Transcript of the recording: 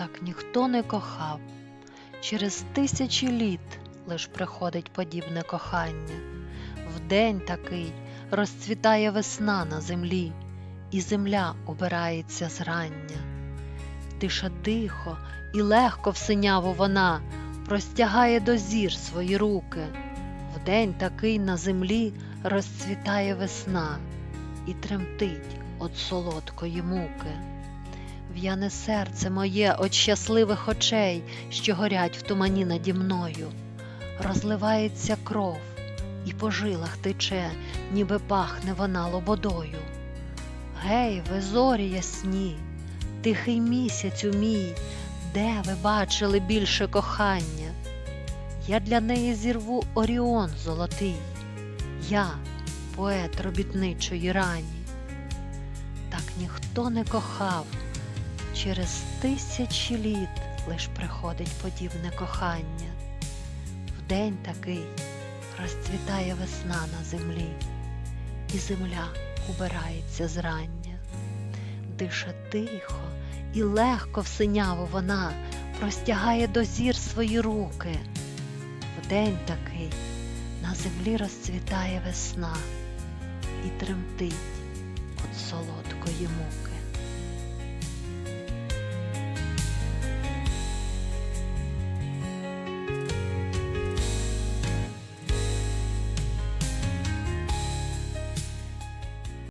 так ніхто не кохав. Через тисячі літ лиш приходить подібне кохання. В день такий розцвітає весна на землі, і земля убирається зрання. Тиша тихо і легко в синяву вона простягає до зір свої руки. В день такий на землі розцвітає весна і тремтить от солодкої муки. В'яне серце моє от щасливих очей, що горять в тумані наді мною. Розливається кров, і по жилах тече, ніби пахне вона лободою. Гей, ви зорі ясні, тихий місяцю мій, де ви бачили більше кохання? Я для неї зірву Оріон золотий, я поет робітничої рані. Так ніхто не кохав, через тисячі літ лиш приходить подібне кохання. В день такий розцвітає весна на землі, і земля убирається зрання. Дише тихо і легко в синяву вона простягає до зір свої руки. В день такий на землі розцвітає весна і тремтить від солодкої муки.